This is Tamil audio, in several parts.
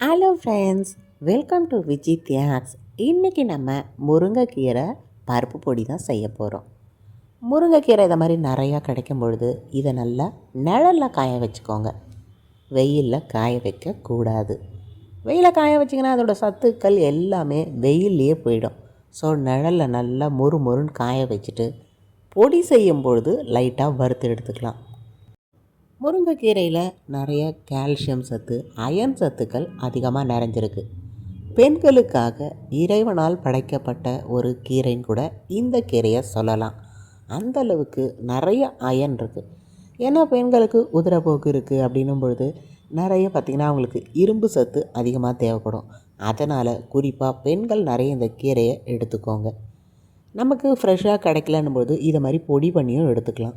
Hello friends welcome to Viji Thiyags இன்றைக்கி நம்ம முருங்கைக்கீரை பருப்பு பொடி தான் செய்ய போகிறோம் முருங்கைக்கீரை இதை மாதிரி நிறையா கிடைக்கும் பொழுது இதை நல்லா நிழலில் காய வச்சுக்கோங்க. வெயிலில் காய வைக்கக்கூடாது வெயிலில் காய வச்சிங்கன்னா அதோடய சத்துக்கள் எல்லாமே வெயில்லையே போயிடும். ஸோ நிழலில் நல்லா மொறு மொறுன்னு காய வச்சுட்டு பொடி செய்யும் பொழுது லைட்டாக வறுத்து எடுத்துக்கலாம். முருங்கைக்கீரையில் நிறைய கால்சியம் சத்து அயன் சத்துக்கள் அதிகமாக நிறைஞ்சிருக்கு. பெண்களுக்காக இறைவனால் படைக்கப்பட்ட ஒரு கீரைன்னு கூட இந்த கீரையை சொல்லலாம். அந்த அளவுக்கு நிறைய அயன் இருக்குது ஏன்னா பெண்களுக்கு உதிரப்போக்கு இருக்குது அப்படின்னும் பொழுது நிறைய பார்த்திங்கன்னா அவங்களுக்கு இரும்பு சத்து அதிகமாக தேவைப்படும். அதனால் குறிப்பாக பெண்கள் நிறைய இந்த கீரையை எடுத்துக்கோங்க. நமக்கு ஃப்ரெஷ்ஷாக கிடைக்கலன்னும் போது இதை மாதிரி பொடி பண்ணியும் எடுத்துக்கலாம்.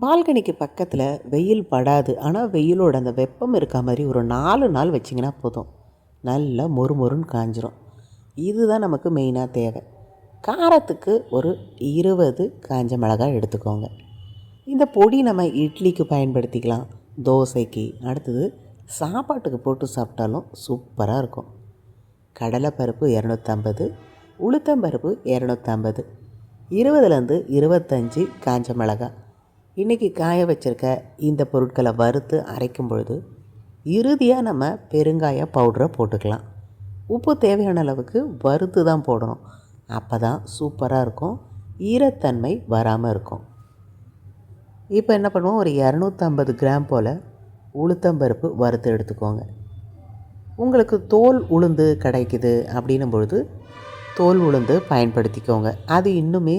பால்கனிக்கு பக்கத்தில் வெயில் படாது. ஆனால் வெயிலோட அந்த வெப்பம் இருக்க மாதிரி ஒரு நாலு நாள் வச்சிங்கன்னா போதும். நல்லா மொறு மொறுன்னு காஞ்சிரும். இதுதான் நமக்கு மெயினாக தேவை. காரத்துக்கு ஒரு இருபது காஞ்ச மிளகாய் எடுத்துக்கோங்க. இந்த பொடி நம்ம இட்லிக்கு பயன்படுத்திக்கலாம். தோசைக்கு. அடுத்தது சாப்பாட்டுக்கு போட்டு சாப்பிட்டாலும் சூப்பராக இருக்கும். கடலைப்பருப்பு இரநூத்தம்பது உளுத்தம்பருப்பு இரநூத்தம்பது இருபதுலேருந்து இருபத்தஞ்சி காஞ்ச மிளகாய் இன்றைக்கி காய வச்சுருக்க இந்த பொருட்களை வறுத்து அரைக்கும் பொழுது இறுதியாக நம்ம பெருங்காய பவுடரை போட்டுக்கலாம். உப்பு தேவையான அளவுக்கு வறுத்து தான் போடணும். அப்போ தான் சூப்பராக இருக்கும். ஈரத்தன்மை வராமல் இருக்கும். இப்போ என்ன பண்ணுவோம்? ஒரு இரநூத்தம்பது கிராம் போல் உளுத்தம்பருப்பு வறுத்து எடுத்துக்கோங்க. உங்களுக்கு தோல் உளுந்து கிடைக்குது அப்படின்னும் பொழுது தோல் உளுந்து பயன்படுத்திக்கோங்க. அது இன்னுமே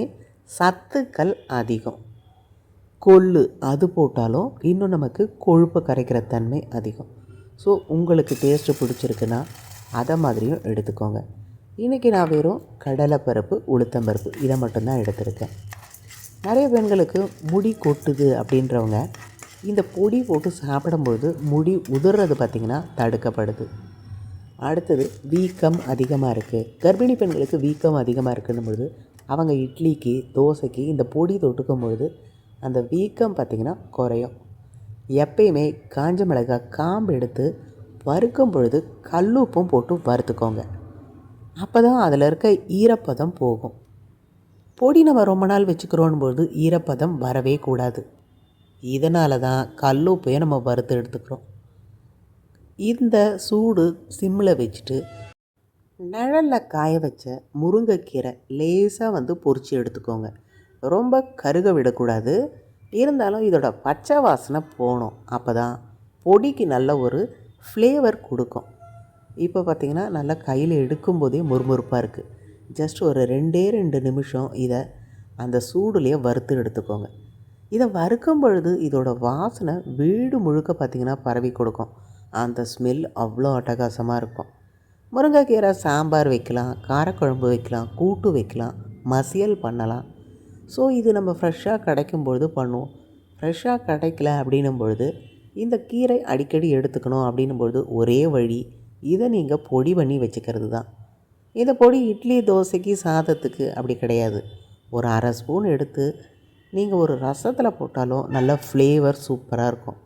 சத்துக்கள் அதிகம். கொள்ளு அது போட்டாலும் இன்னும் நமக்கு கொழுப்பை கரைக்கிற தன்மை அதிகம். ஸோ உங்களுக்கு டேஸ்ட்டு பிடிச்சிருக்குன்னா அதை மாதிரியும் எடுத்துக்கோங்க. இன்றைக்கி நான் வெறும் கடலைப்பருப்பு உளுத்தம்பருப்பு இதை மட்டும்தான் எடுத்திருக்கேன். நிறைய பெண்களுக்கு முடி கொட்டுது அப்படின்றவங்க இந்த பொடி போட்டு சாப்பிடும்போது முடி உதிர்றது பார்த்திங்கன்னா தடுக்கப்படுது. அடுத்தது வீக்கம் அதிகமாக இருக்குது கர்ப்பிணி பெண்களுக்கு வீக்கம் அதிகமாக இருக்குன்னும் பொழுது அவங்க இட்லிக்கு தோசைக்கு இந்த பொடி தொட்டுக்கும் பொழுது அந்த வீக்கம் பார்த்திங்கன்னா குறையும். எப்பயுமே காஞ்ச மிளகாய் காம்பு எடுத்து வறுக்கும் பொழுது கல்லுப்பும் போட்டு வறுத்துக்கோங்க. அப்போ தான் அதில் இருக்க ஈரப்பதம் போகும். பொடி நம்ம ரொம்ப நாள் வச்சுக்கிறோன் பொழுது ஈரப்பதம் வரவே கூடாது. இதனால தான் கல்லுப்பையை நம்ம வறுத்து எடுத்துக்கிறோம். இந்த சூடு சிம்மில் வச்சுட்டு நிழலில் காய வச்ச முருங்கைக்கீரை லேசாக வந்து பொறிச்சு எடுத்துக்கோங்க. ரொம்ப கருக விடக்கூடாது. இருந்தாலும் இதோட பச்சை வாசனை போகணும். அப்போ தான் பொடிக்கு நல்ல ஒரு ஃப்ளேவர் கொடுக்கும். இப்போ பார்த்திங்கன்னா நல்லா கையில் எடுக்கும்போதே முறுமுறுப்பாக இருக்குது ஜஸ்ட் ஒரு ரெண்டே ரெண்டு நிமிஷம் இதை அந்த சூடுலேயே வறுத்து எடுத்துக்கோங்க. இதை வறுக்கும் பொழுது இதோட வாசனை வீடு முழுக்க பார்த்திங்கன்னா பரவி கொடுக்கும். அந்த ஸ்மெல் அவ்வளோ அட்டகாசமாக இருக்கும். முருங்கைக்கீரை சாம்பார் வைக்கலாம் காரக்குழம்பு வைக்கலாம் கூட்டு வைக்கலாம் மசியல் பண்ணலாம். ஸோ இது நம்ம ஃப்ரெஷ்ஷாக கிடைக்கும் பொழுது பண்ணுவோம். ஃப்ரெஷ்ஷாக கிடைக்கல அப்படின்னும் பொழுது இந்த கீரை அடிக்கடி எடுத்துக்கணும் அப்படின்னும் பொழுது ஒரே வழி இதை நீங்கள் பொடி பண்ணி வச்சுக்கிறது தான். இந்த பொடி இட்லி தோசைக்கு சாதத்துக்கு அப்படி கிடையாது. ஒரு அரை ஸ்பூன் எடுத்து நீங்கள் ஒரு ரசத்தில் போட்டாலும் நல்ல ஃப்ளேவர் சூப்பராக இருக்கும்.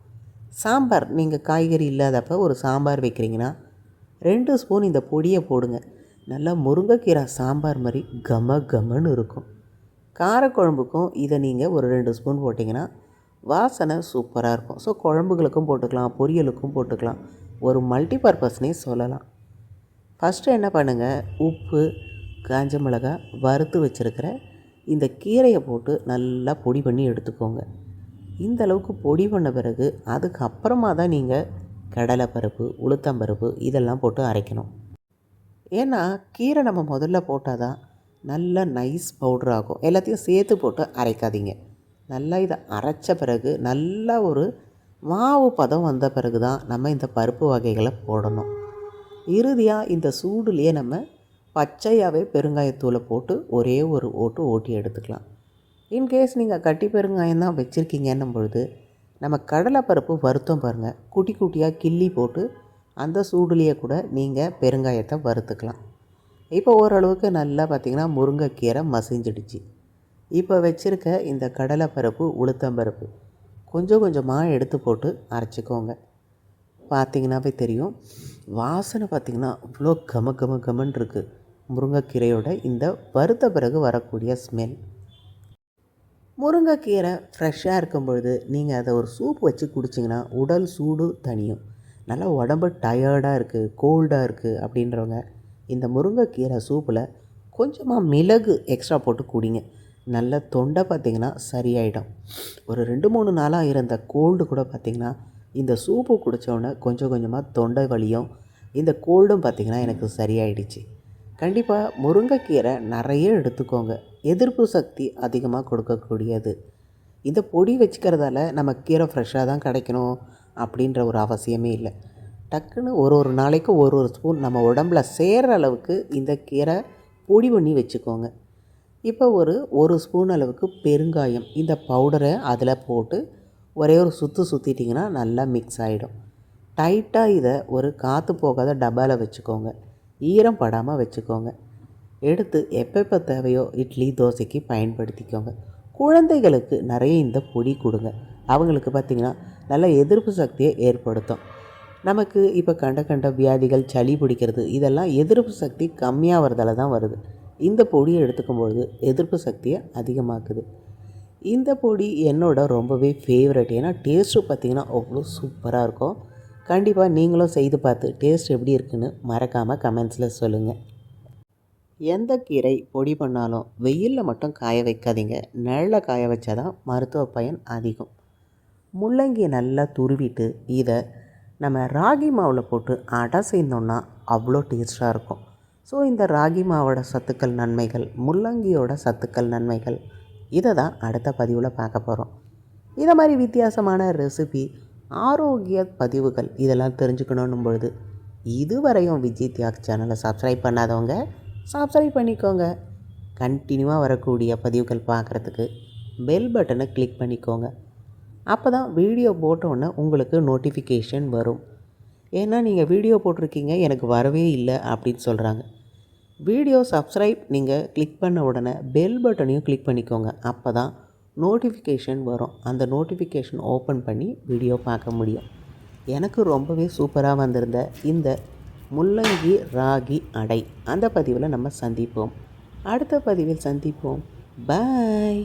சாம்பார் நீங்கள் காய்கறி இல்லாதப்போ ஒரு சாம்பார் வைக்கிறீங்கன்னா ரெண்டு ஸ்பூன் இந்த பொடியை போடுங்க. நல்லா முருங்கைக்கீரை சாம்பார் மாதிரி கம கமன்னு இருக்கும். காரக்குழம்புக்கும் இதை நீங்கள் ஒரு ரெண்டு ஸ்பூன் போட்டிங்கன்னா வாசனை சூப்பராக இருக்கும். ஸோ குழம்புகளுக்கும் போட்டுக்கலாம் பொரியலுக்கும் போட்டுக்கலாம் ஒரு மல்டி பர்பஸ்னே சொல்லலாம். ஃபஸ்ட்டு என்ன பண்ணுங்கள் உப்பு காஞ்ச மிளகா வறுத்து வச்சுருக்கிற இந்த கீரையை போட்டு நல்லா பொடி பண்ணி எடுத்துக்கோங்க. இந்த அளவுக்கு பொடி பண்ண பிறகு அதுக்கப்புறமா தான் நீங்கள் கடலைப்பருப்பு உளுத்தம்பருப்பு இதெல்லாம் போட்டு அரைக்கணும். ஏன்னா கீரை நம்ம முதல்ல போட்டால் தான் நல்லா நைஸ் பவுட்ரு ஆகும். எல்லாத்தையும் சேர்த்து போட்டு அரைக்காதீங்க. நல்லா இதை அரைச்ச பிறகு நல்லா ஒரு மாவு பதம் வந்த பிறகு தான் நம்ம இந்த பருப்பு வகைகளை போடணும். இறுதியாக இந்த சூடுலேயே நம்ம பச்சையாகவே பெருங்காயத்தூளை போட்டு ஒரே ஒரு ஓட்டு ஓட்டி எடுத்துக்கலாம். இன்கேஸ் நீங்கள் கட்டி பெருங்காயம் தான் வச்சுருக்கீங்கன்னும் பொழுது நம்ம கடலைப்பருப்பு வருத்தம் பாருங்கள் குட்டி குட்டியாக கிள்ளி போட்டு அந்த சூடுலேயே கூட நீங்கள் பெருங்காயத்தை வறுத்துக்கலாம். இப்போ ஓரளவுக்கு நல்லா பார்த்திங்கன்னா முருங்கைக்கீரை மசிஞ்சிடுச்சு. இப்போ வச்சுருக்க இந்த கடலை பருப்பு உளுத்தம்பருப்பு கொஞ்சம் கொஞ்சமாக எடுத்து போட்டு அரைச்சிக்கோங்க. பார்த்திங்கனாவே தெரியும். வாசனை பார்த்திங்கன்னா அவ்வளோ கம கம கமன் இருக்குது முருங்கைக்கீரையோட இந்த வறுத்த பிறகு வரக்கூடிய ஸ்மெல் முருங்கைக்கீரை ஃப்ரெஷ்ஷாக இருக்கும் பொழுது நீங்கள் அதை ஒரு சூப் வச்சு குடிச்சிங்கன்னா உடல் சூடு தனியும் நல்லா உடம்பு டயர்டாக இருக்குது கோல்டாக இருக்குது அப்படின்றவங்க இந்த முருங்கைக்கீரை சூப்பில் கொஞ்சமாக மிளகு எக்ஸ்ட்ரா போட்டு குடிங்க. நல்ல தொண்டை பார்த்திங்கன்னா சரியாயிடும். ஒரு ரெண்டு மூணு நாளாக இருந்த கோல்டு கூட பார்த்திங்கன்னா இந்த சூப்பு குடித்தோடனே கொஞ்சம் கொஞ்சமாக தொண்டை வலியும். இந்த கோல்டும் பார்த்திங்கன்னா எனக்கு சரியாயிடுச்சு. கண்டிப்பாக முருங்கைக்கீரை நிறைய எடுத்துக்கோங்க. எதிர்ப்பு சக்தி அதிகமாக கொடுக்கக்கூடியது. இந்த பொடி வச்சுக்கிறதால நம்ம கீரை ஃப்ரெஷ்ஷாக தான் கிடைக்கணும் அப்படின்ற ஒரு அவசியமே இல்லை. டக்குன்னு ஒரு ஒரு நாளைக்கு ஒரு ஒரு ஸ்பூன் நம்ம உடம்புல சேர்கிற அளவுக்கு இந்த கீரை பொடி பண்ணி வச்சுக்கோங்க. இப்போ ஒரு ஒரு ஸ்பூன் அளவுக்கு பெருங்காயம் இந்த பவுடரை அதில் போட்டு ஒரே ஒரு சுற்று சுற்றிட்டிங்கன்னா நல்லா மிக்ஸ் ஆகிடும் டைட்டாக இதை ஒரு காற்று போகாத டப்பாவில் வச்சுக்கோங்க. ஈரம் படாமல் வச்சுக்கோங்க. எடுத்து எப்பப்போ தேவையோ இட்லி தோசைக்கு பயன்படுத்திக்கோங்க. குழந்தைகளுக்கு நிறைய இந்த பொடி கொடுங்க. அவங்களுக்கு பார்த்திங்கன்னா நல்ல எதிர்ப்பு சக்தியை ஏற்படுத்தும். நமக்கு இப்போ கண்ட கண்ட வியாதிகள் சளி பிடிக்கிறது இதெல்லாம் எதிர்ப்பு சக்தி கம்மியாகிறதால தான் வருது. இந்த பொடியை எடுத்துக்கும்பொழுது எதிர்ப்பு சக்தியை அதிகமாக்குது. இந்த பொடி என்னோட ரொம்பவே ஃபேவரட் ஏன்னா டேஸ்ட்டு பார்த்திங்கன்னா அவ்வளோ சூப்பராக இருக்கும். கண்டிப்பாக நீங்களும் செய்து பார்த்து டேஸ்ட் எப்படி இருக்குன்னு மறக்காமல் கமெண்ட்ஸில் சொல்லுங்கள் எந்த கீரை பொடி பண்ணாலும் வெயிலில் மட்டும் காய வைக்காதீங்க. நிழலில் காய வச்சாதான் மருத்துவ பயன் அதிகம். முள்ளங்கியை நல்லா துருவிட்டு இதை நம்ம ராகி மாவில் போட்டு அடை செய்தோம்னா அவ்வளோ டேஸ்ட்டாக இருக்கும். ஸோ இந்த ராகி மாவோட சத்துக்கள் நன்மைகள் முள்ளங்கியோட சத்துக்கள் நன்மைகள் இதை தான் அடுத்த பதிவில் பார்க்க போகிறோம் இதை மாதிரி வித்தியாசமான ரெசிபி ஆரோக்கிய பதிவுகள் இதெல்லாம் தெரிஞ்சுக்கணும் பொழுது இதுவரையும் விஜய் தியாக் சேனலை சப்ஸ்கிரைப் பண்ணாதவங்க சப்ஸ்கிரைப் பண்ணிக்கோங்க. கண்டினியூவாக வரக்கூடிய பதிவுகள் பார்க்குறதுக்கு பெல் பட்டனை கிளிக் பண்ணிக்கோங்க. அப்போ தான் வீடியோ போட்டோன்னே உங்களுக்கு நோட்டிஃபிகேஷன் வரும். ஏன்னா நீங்கள் வீடியோ போட்டிருக்கீங்க எனக்கு வரவே இல்லை அப்படின்னு சொல்கிறாங்க வீடியோ சப்ஸ்கிரைப் நீங்கள் கிளிக் பண்ண உடனே பெல் பட்டனையும் கிளிக் பண்ணிக்கோங்க. அப்போ தான் நோட்டிஃபிகேஷன் வரும். அந்த நோட்டிஃபிகேஷன் ஓப்பன் பண்ணி வீடியோ பார்க்க முடியும். எனக்கு ரொம்பவே சூப்பராக வந்திருந்த இந்த முள்ளங்கி ராகி அடை. அந்த பதிவில் நம்ம சந்திப்போம். அடுத்த பதிவில் சந்திப்போம். பாய்